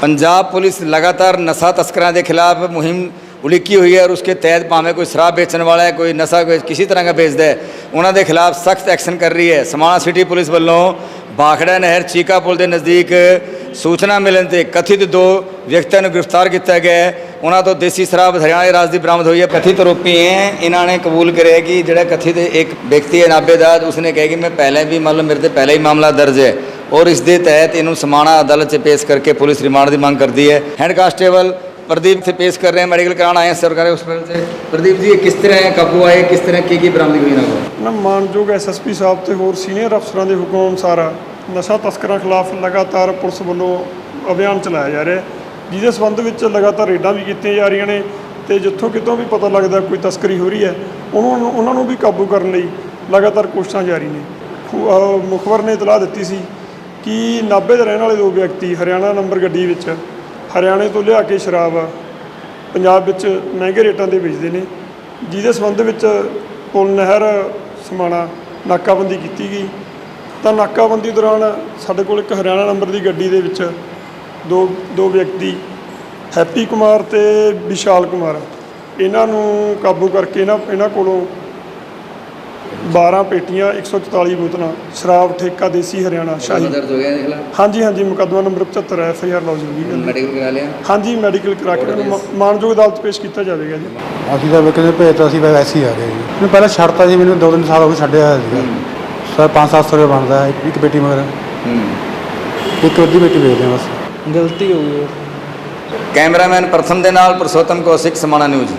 Punjab police ਲਗਾਤਾਰ ਨਸ਼ਾ ਤਸਕਰਾਂ ਦੇ ਖਿਲਾਫ ਮੁਹਿੰਮ ਉਲੀਕੀ ਹੋਈ ਹੈ ਔਰ ਉਸਕੇ ਤਹਿਤ ਭਾਵੇਂ ਕੋਈ ਸ਼ਰਾਬ ਵੇਚਣ ਵਾਲਾ ਹੈ ਕੋਈ ਨਸ਼ਾ ਕੋਈ ਕਿਸੇ ਤਰ੍ਹਾਂ ਦਾ ਵੇਚਦਾ ਹੈ ਉਹਨਾਂ ਦੇ ਖਿਲਾਫ ਸਖਤ ਐਕਸ਼ਨ ਕਰ ਰਹੀ ਹੈ ਸਮਾਣਾ ਸਿਟੀ ਪੁਲਿਸ ਵੱਲੋਂ ਬਾਖੜਾ ਨਹਿਰ ਚੀਕਾ ਪੁਲ ਦੇ ਨਜ਼ਦੀਕ ਸੂਚਨਾ ਮਿਲਣ ਤੇ ਕਥਿਤ ਦੋ ਵਿਅਕਤੀਆਂ ਨੂੰ ਗ੍ਰਿਫਤਾਰ ਕੀਤਾ ਗਿਆ ਹੈ ਉਹਨਾਂ ਤੋਂ ਦੇਸੀ ਸ਼ਰਾਬ ਹਰਿਆਣਾ ਰਾਜ ਦੀ ਬਰਾਮਦ ਹੋਈ ਹੈ ਕਥਿਤ ਆਰੋਪੀ ਹੈ ਇਹਨਾਂ ਨੇ ਕਬੂਲ ਕਰਿਆ ਕਿ ਜਿਹੜਾ ਕਥਿਤ ਇੱਕ ਵਿਅਕਤੀ ਹੈ ਨਾਬੇਦਾਦ ਉਸਨੇ ਕਿਹਾ ਕਿ ਮੈਂ ਪਹਿਲਾਂ ਵੀ ਮੰਨ ਮਤਲਬ ਮੇਰੇ ਤੇ ਪਹਿਲਾਂ ਹੀ ਮਾਮਲਾ ਦਰਜ ਹੈ ਔਰ ਇਸ ਦੇ ਤਹਿਤ ਇਹਨੂੰ ਸਮਾਣਾ ਅਦਾਲਤ 'ਚ ਪੇਸ਼ ਕਰਕੇ ਪੁਲਿਸ ਰਿਮਾਂਡ ਦੀ ਮੰਗ ਕਰਦੀ ਹੈ ਹੈਡ ਕਾਂਸਟੇਬਲ प्रदीप से पेश कर रहे हैं मेडिकल कराना आए हैं सरकारी हॉस्पिटल से प्रदीप जी ये किस तरह काबू आए किस तरह की की बरामदगी हुई ना को ਨਾ ਮਾਨਯੋਗ ਐਸਐਸਪੀ ਸਾਹਿਬ ਤੇ ਹੋਰ ਸੀਨੀਅਰ ਅਫਸਰਾਂ ਦੇ ਹੁਕਮ ਅਨੁਸਾਰ ਨਸ਼ਾ ਤਸਕਰਾਂ ਖਿਲਾਫ ਲਗਾਤਾਰ ਪੁਲਿਸ ਵੱਲੋਂ ਅਭਿਆਨ ਚਲਾਇਆ ਜਾ ਰਿਹਾ ਹੈ ਜਿਹਦੇ ਸਬੰਧ ਵਿੱਚ ਲਗਾਤਾਰ ਰੇਡਾਂ ਵੀ ਕੀਤੀਆਂ ਜਾ ਰਹੀਆਂ ਨੇ ਤੇ ਜਿੱਥੋਂ ਕਿਤੋਂ ਵੀ ਪਤਾ ਲੱਗਦਾ ਕੋਈ ਤਸਕਰੀ ਹੋ ਰਹੀ ਹੈ ਉਹਨਾਂ ਨੂੰ ਉਹਨਾਂ ਨੂੰ ਵੀ ਕਾਬੂ ਕਰਨ ਲਈ ਲਗਾਤਾਰ ਕੋਸ਼ਿਸ਼ਾਂ ਜਾਰੀ ਨੇ ਖੁ- ਅਹ ਮੁਖਬਰ ਨੇ ਇਤਲਾਹ ਦਿੱਤੀ ਸੀ ਕਿ ਨਾਭੇ ਦੇ ਰਹਿਣ ਵਾਲੇ ਦੋ ਵਿਅਕਤੀ ਹਰਿਆਣਾ ਨੰਬਰ ਗੱਡੀ ਵਿੱਚ ਹਰਿਆਣੇ ਤੋਂ ਲਿਆ ਕੇ ਸ਼ਰਾਬ ਪੰਜਾਬ ਵਿੱਚ ਮਹਿੰਗੇ ਰੇਟਾਂ ਤੇ ਵੇਚਦੇ ਨੇ, ਜਿਹਦੇ ਸੰਬੰਧ ਵਿੱਚ ਪੁਲ ਨਹਿਰ ਸਮਾਣਾ ਨਾਕਾਬੰਦੀ ਕੀਤੀ ਗਈ। ਤਾਂ ਨਾਕਾਬੰਦੀ ਦੌਰਾਨ ਸਾਡੇ ਕੋਲ ਇੱਕ ਹਰਿਆਣਾ ਨੰਬਰ ਦੀ ਗੱਡੀ ਦੇ ਵਿੱਚ ਦੋ ਦੋ ਵਿਅਕਤੀ, ਹੈਪੀ ਕੁਮਾਰ ਤੇ ਵਿਸ਼ਾਲ ਕੁਮਾਰ। ਇਹਨਾਂ ਨੂੰ ਕਾਬੂ ਕਰਕੇ ਇਹਨਾਂ ਇਹਨਾਂ ਕੋਲੋਂ 12 ਪੇਟੀਆਂ 144 ਬੋਤਲਾਂ ਸ਼ਰਾਬ ਠੇਕਾ ਦੇਸੀ ਹਰਿਆਣਾ ਸ਼ਾਹੀ। ਦਰਜ ਹੋ ਗਿਆ ਇਹਦੇ ਖਿਲਾਫ ਹਾਂਜੀ ਹਾਂਜੀ ਮੁਕੱਦਮਾ number 75 F I R lodge ਹੋ ਗਈ ਹੈ। ਮੈਡੀਕਲ ਕਰਾ ਲਿਆ। ਹਾਂਜੀ ਮੈਡੀਕਲ ਕਰਾ ਕੇ ਉਹਨੂੰ ਮ- ਮਾਣਯੋਗ ਅਦਾਲਤ ਪੇਸ਼ ਕੀਤਾ ਜਾਵੇਗਾ ਜੀ। ਅਸੀਂ ਤਾਂ ਵਿਕਨੇ ਭੇਜਤਾ ਸੀ ਬਸ ਐਸੀ ਆ ਗਏ ਜੀ। ਮੈਨੂੰ ਪਹਿਲਾਂ ਛੱਡਤਾ ਜੀ ਮੈਨੂੰ ਦੋ ਤਿੰਨ ਸਾਲ ਹੋ ਗਏ ਛੱਡਿਆ ਹੋਇਆ ਸੀਗਾ। ਸਰ 5-700 ਰੁਪਏ ਬਣਦਾ ਇੱਕ ਇੱਕ ਬੇਟੀ ਮਗਰ। ਹੂੰ। ਇੱਕ ਅੱਧੀ ਬੇਟੀ ਵੇਚਦੇ ਹਾਂ ਬਸ। ਗਲਤੀ ਹੋ ਗਈ ਕੈਮਰਾਮੈਨ ਪ੍ਰਥਮ ਦੇ ਨਾਲ ਪ੍ਰਸੋਤਮ ਕੌਸ਼ਿਕ ਸਮਾਣਾ ਨਿਊਜ਼।